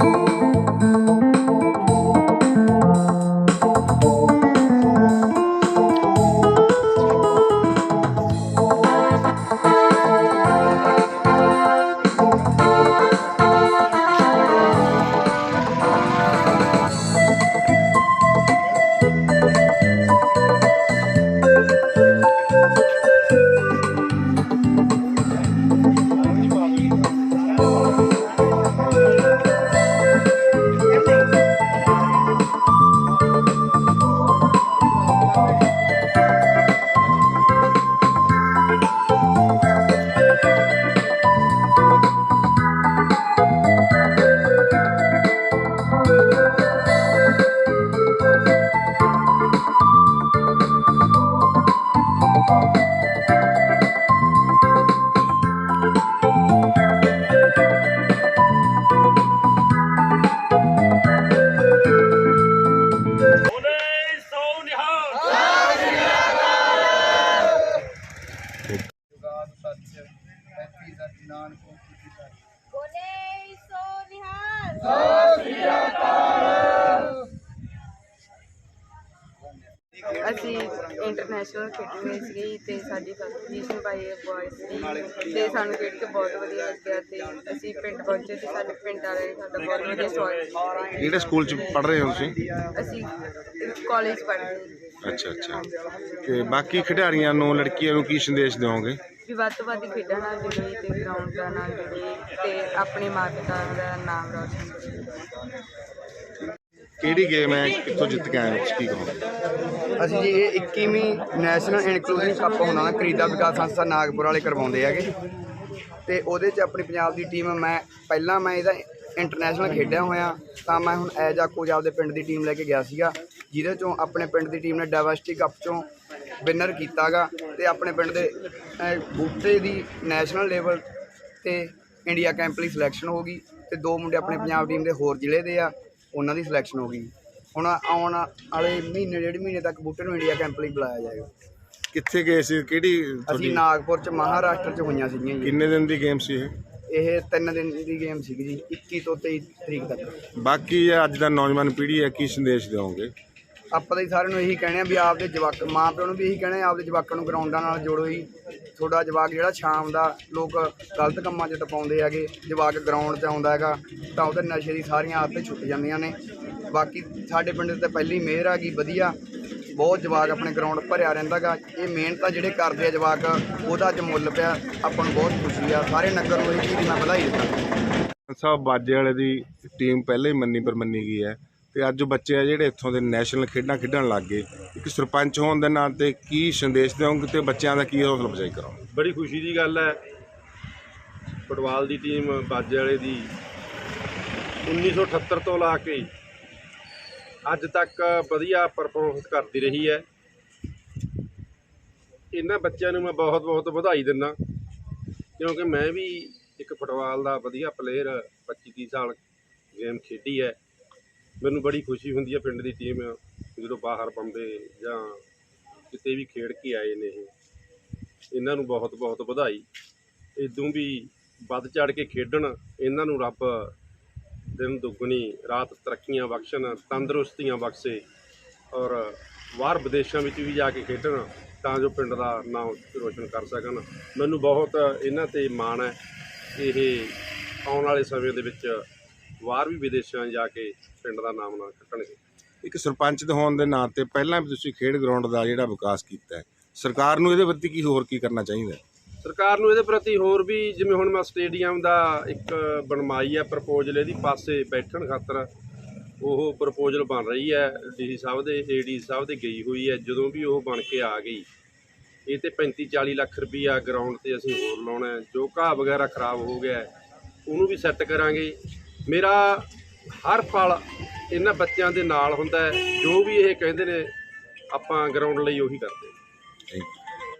ਬੋਲੇ ਨਾਨਕ ਬੋਲੇ ਸੋ ਨਿਹਾਲ। ਅਸੀਂ ਇੰਟਰਨੈਸ਼ਨਲ ਖੇਡਣੇ ਸੀਗੇ ਤੇ ਸਾਡੀ ਪਾਈ ਹੈ ਬॉयਜ਼ ਦੀ ਤੇ ਸਾਨੂੰ ਖੇਡ ਕੇ ਬਹੁਤ ਵਧੀਆ ਲੱਗਿਆ ਤੇ ਅਸੀਂ ਪਿੰਡ ਪਹੁੰਚੇ ਤੇ ਸਾਡੇ ਪਿੰਡ ਵਾਲੇ ਸਾਡਾ ਬਹੁਤ ਵਧੀਆ ਸਵਾਗਤ ਕਿਹੜੇ ਸਕੂਲ ਚ ਪੜ੍ਹ ਰਹੇ ਹੋ ਤੁਸੀਂ? ਅਸੀਂ ਕਾਲਜ ਪੜ੍ਹਦੇ ਹਾਂ। ਅੱਛਾ ਅੱਛਾ। ਤੇ ਬਾਕੀ ਖਿਡਾਰੀਆਂ ਨੂੰ ਲੜਕੀਆਂ ਨੂੰ ਕੀ ਸੰਦੇਸ਼ ਦਿਓਗੇ? ਵੀ ਵੱਧ ਤੋਂ ਵੱਧ ਖੇਡਾਂ ਨਾਲ ਜੁੜੇ ਤੇ ਗਰਾਊਂਡ ਦਾ ਨਾਲ ਜੁੜੇ ਤੇ ਆਪਣੇ ਮਾਤਾ ਦਾ ਨਾਮ ਰੌਸ਼ਨ ਕਰੇ। ਕਿਹੜੀ ਗੇਮ ਹੈ ਕਿੱਥੋਂ ਜਿੱਤ ਕੇ ਆਏ ਹੋ ਤੁਸੀਂ ਕੀ ਕਹੋਗੇ? ਅਸੀਂ ਜੀ ਇਹ 21ਵੀਂ ਨੈਸ਼ਨਲ ਇਨਕਲੂਸਿਵ ਕੱਪ ਹੋਣਾ ਨਾ ਕਰੀਦਾ ਵਿਕਾਸ ਸੰਸਥਾ ਨਾਗਪੁਰ ਵਾਲੇ ਕਰਵਾਉਂਦੇ ਹੈਗੇ। ਤੇ ਉਹਦੇ 'ਚ ਆਪਣੀ ਪੰਜਾਬ ਦੀ ਟੀਮ ਮੈਂ ਪਹਿਲਾਂ ਮੈਂ ਇਹਦਾ ਇੰਟਰਨੈਸ਼ਨਲ ਖੇਡਿਆ ਹੋਇਆ ਤਾਂ ਮੈਂ ਹੁਣ ਐਜ ਆ ਕੋਚ ਆਪਦੇ ਪਿੰਡ ਦੀ ਟੀਮ ਲੈ ਕੇ ਗਿਆ ਸੀਗਾ ਜਿਹਦੇ ਚੋਂ ਆਪਣੇ ਪਿੰਡ ਦੀ ਟੀਮ ਨੇ ਡਾਇਵਰਸਿਟੀ ਕੱਪ ਚੋਂ ਵਿਨਰ ਕੀਤਾਗਾ ਤੇ ਆਪਣੇ ਪਿੰਡ ਦੇ ਅਹ, ਬੂਟੇ ਦੀ ਨੈਸ਼ਨਲ ਲੈਵਲ ਤੇ ਇੰਡੀਆ ਕੈਂਪ ਲਈ ਸਿਲੈਕਸ਼ਨ ਹੋ ਗਈ ਤੇ ਦੋ ਮੁੰਡੇ ਆਪਣੇ ਪੰਜਾਬ ਟੀਮ ਦੇ ਹੋਰ ਜ਼ਿਲ੍ਹੇ ਦੇ ਆ। ਉਹਨਾਂ ਦੀ ਸਿਲੈਕਸ਼ਨ ਹੋ ਗਈ। ਹੁਣ ਆਉਣ ਵਾਲੇ ਮਹੀਨੇ ਡੇਢ ਮਹੀਨੇ ਤੱਕ ਬੂਟੇ ਨੂੰ ਇੰਡੀਆ ਕੈਂਪ ਲਈ ਬੁਲਾਇਆ ਜਾਏਗਾ। ਕਿੱਥੇ ਗਏ ਸੀ? ਕਿਹੜੀ ਅਸੀਂ ਤੁਹਾਡੀ ਨਾਗਪੁਰ ਚ ਮਹਾਰਾਸ਼ਟਰ ਚ ਹੋਈਆਂ ਸੀਗੀਆਂ ਜੀ। ਕਿੰਨੇ ਦਿਨ ਦੀ ਗੇਮ ਸੀ ਇਹ? ਇਹ ਤਿੰਨ ਦਿਨ ਦੀ ਗੇਮ ਸੀਗੀ ਜੀ 21 ਤੋਂ 23 ਤਰੀਕ ਤੱਕ। ਬਾਕੀ ਇਹ ਅੱਜ ਦਾ ਨੌਜਵਾਨ ਪੀੜ੍ਹੀ ਹੈ ਕੀ ਸੰਦੇਸ਼ ਦਿਓਗੇ? ਆਪਾਂ ਤਾਂ ਜੀ ਸਾਰਿਆਂ ਨੂੰ ਇਹੀ ਕਹਿਣੇ ਆ ਵੀ ਆਪਦੇ ਜਵਾਕ ਮਾਂ ਪਿਓ ਨੂੰ ਵੀ ਇਹੀ ਕਹਿਣੇ ਆ, ਆਪਦੇ ਜਵਾਕਾਂ ਨੂੰ ਗਰਾਊਂਡਾਂ ਨਾਲ ਜੋੜੋ ਜੀ। ਤੁਹਾਡਾ ਜਵਾਕ ਜਿਹੜਾ ਸ਼ਾਮ ਦਾ, ਲੋਕ ਗਲਤ ਕੰਮਾਂ 'ਚ ਟਪਾਉਂਦੇ ਹੈਗੇ, ਜਵਾਕ ਗਰਾਊਂਡ 'ਚ ਆਉਂਦਾ ਹੈਗਾ, ਤਾਂ ਉਹਦੇ ਨਸ਼ੇ ਦੀ ਸਾਰੀਆਂ ਆਦਤਾਂ ਛੁੱਟ ਜਾਂਦੀਆਂ ਨੇ। ਬਾਕੀ ਸਾਡੇ ਪਿੰਡ ਤੇ ਪਹਿਲੀ ਮਿਹਰ ਆ ਗਈ, ਵਧੀਆ। ਬਹੁਤ ਜਵਾਕ ਆਪਣੇ ਗਰਾਊਂਡ ਭਰਿਆ ਰਹਿੰਦਾਗਾ ਇਹ ਮਿਹਨਤ ਜਿਹੜੇ ਕਰਦੇ ਆ ਜਵਾਕ, ਉਹਦਾ ਅੱਜ ਮੁੱਲ ਪਿਆ। ਆਪਾਂ ਨੂੰ ਬਹੁਤ ਖੁਸ਼ੀ ਆ। ਸਾਰੇ ਨਗਰ ਨੂੰ ਇਹ ਚੀਜ਼ ਮੈਂ ਵਧਾਈ ਦਿੰਦਾ ਸਾਹਿਬ ਬਾਜੇ ਵਾਲੇ ਦੀ ਟੀਮ ਪਹਿਲੇ ਹੀ ਮੰਨੀ ਪਰ ਮੰਨੀ ਗਈ ਹੈ। ਤੇ ਅੱਜ ਬੱਚੇ ਆ ਜਿਹੜੇ ਇੱਥੋਂ ਦੇ ਨੈਸ਼ਨਲ ਖੇਡਾਂ ਖੇਡਣ ਲੱਗ ਗਏ। ਇੱਕ ਸਰਪੰਚ ਹੋਣ ਦੇ ਨਾਤੇ ਕੀ ਸੰਦੇਸ਼ ਦਿਓਗੇ ਤੇ ਬੱਚਿਆਂ ਦਾ ਕੀ ਹੌਸਲਾ ਅਫਜ਼ਾਈ ਕਰੋਗੇ? ਬੜੀ ਖੁਸ਼ੀ ਦੀ ਗੱਲ ਹੈ। ਫੁੱਟਬਾਲ ਦੀ ਟੀਮ ਬਾਜੇ ਵਾਲੇ ਦੀ 1978 ਤੋਂ ਲਾ ਕੇ ਅੱਜ ਤੱਕ ਵਧੀਆ ਪਰਫਾਰਮੈਂਸ ਕਰਦੀ ਰਹੀ ਹੈ। ਇਹਨਾਂ ਬੱਚਿਆਂ ਨੂੰ ਮੈਂ ਬਹੁਤ ਬਹੁਤ ਵਧਾਈ ਦਿੰਦਾ, ਕਿਉਂਕਿ ਮੈਂ ਵੀ ਇੱਕ ਫੁੱਟਬਾਲ ਦਾ ਵਧੀਆ ਪਲੇਅਰ 25 30 ਸਾਲ ਗੇਮ ਖੇਡੀ ਹੈ। ਮੈਨੂੰ ਬੜੀ ਖੁਸ਼ੀ ਹੁੰਦੀ ਹੈ ਪਿੰਡ ਦੀ ਟੀਮ ਜਦੋਂ ਬਾਹਰ ਬੰਬੇ ਜਾਂ ਕਿਤੇ ਵੀ ਖੇਡ ਕੇ ਆਏ ਨੇ ਇਹ। ਇਹਨਾਂ ਨੂੰ ਬਹੁਤ ਬਹੁਤ ਵਧਾਈ। ਇਦੋਂ ਵੀ ਵੱਧ ਚੜ ਕੇ ਖੇਡਣ, ਇਹਨਾਂ ਨੂੰ ਰੱਬ ਦਿਨ ਦੁੱਗਣੀ, ਰਾਤ ਤਰੱਕੀਆਂ ਬਖਸ਼ਣ, ਤੰਦਰੁਸਤੀਆਂ ਬਖਸ਼ੇ ਔਰ ਬਾਹਰ ਵਿਦੇਸ਼ਾਂ ਵਿੱਚ ਵੀ ਜਾ ਕੇ ਖੇਡਣ ਤਾਂ ਜੋ ਪਿੰਡ ਦਾ ਨਾਮ ਰੋਸ਼ਨ ਕਰ ਸਕਣ। ਮੈਨੂੰ ਬਹੁਤ ਇਹਨਾਂ ਤੇ ਮਾਣ ਹੈ ਇਹ ਆਉਣ ਵਾਲੇ ਸਮੇਂ ਦੇ ਵਿੱਚ ਬਾਹਰ ਵੀ ਵਿਦੇਸ਼ਾਂ ਜਾ ਕੇ ਪਿੰਡ ਦਾ ਨਾਮ ਨਾ ਖੱਟਣਗੇ ਇੱਕ ਸਰਪੰਚ ਦੇ ਹੋਣ ਦੇ ਨਾਤੇ ਪਹਿਲਾਂ ਵੀ ਤੁਸੀਂ ਖੇਡ ਗਰਾਊਂਡ ਦਾ ਜਿਹੜਾ ਵਿਕਾਸ ਕੀਤਾ ਹੈ ਸਰਕਾਰ ਨੂੰ ਇਹਦੇ ਪ੍ਰਤੀ ਕੀ ਹੋਰ ਕੀ ਕਰਨਾ ਚਾਹੀਦਾ ਹੈ? ਸਰਕਾਰ ਨੂੰ ਇਹਦੇ ਪ੍ਰਤੀ ਹੋਰ ਵੀ ਜਿਵੇਂ ਹੁਣ ਮੈਂ ਸਟੇਡੀਅਮ ਦਾ ਇੱਕ ਬਣਵਾਈ ਹੈ ਪ੍ਰਪੋਜ਼ਲ ਇਹਦੀ ਪਾਸੇ ਬੈਠਣ ਖਾਤਰ ਉਹ ਪ੍ਰਪੋਜ਼ਲ ਬਣ ਰਹੀ ਹੈ। ਡੀਸੀ ਸਾਹਿਬ ਦੇ ਏਡੀ ਸਾਹਿਬ ਦੇ ਗਈ ਹੋਈ ਹੈ ਜਦੋਂ ਵੀ ਉਹ ਬਣ ਕੇ ਆ ਗਈ ਇਹ ਤੇ 35 40 ਲੱਖ ਰੁਪਈਆ ਗਰਾਊਂਡ ਤੇ ਅਸੀਂ ਹੋਰ ਲਾਉਣਾ ਹੈ। ਜੋ ਘਾਹ ਵਗੈਰਾ ਖਰਾਬ ਹੋ ਗਿਆ ਉਹਨੂੰ ਵੀ ਸੈੱਟ ਕਰਾਂਗੇ। ਮੇਰਾ ਹਰ ਪਲ ਇਹਨਾਂ ਬੱਚਿਆਂ ਦੇ ਨਾਲ ਹੁੰਦਾ ਹੈ, ਜੋ ਵੀ ਇਹ ਕਹਿੰਦੇ ਨੇ, ਆਪਾਂ ਗਰਾਊਂਡ ਲਈ ਉਹੀ ਕਰਦੇ ਹਾਂ।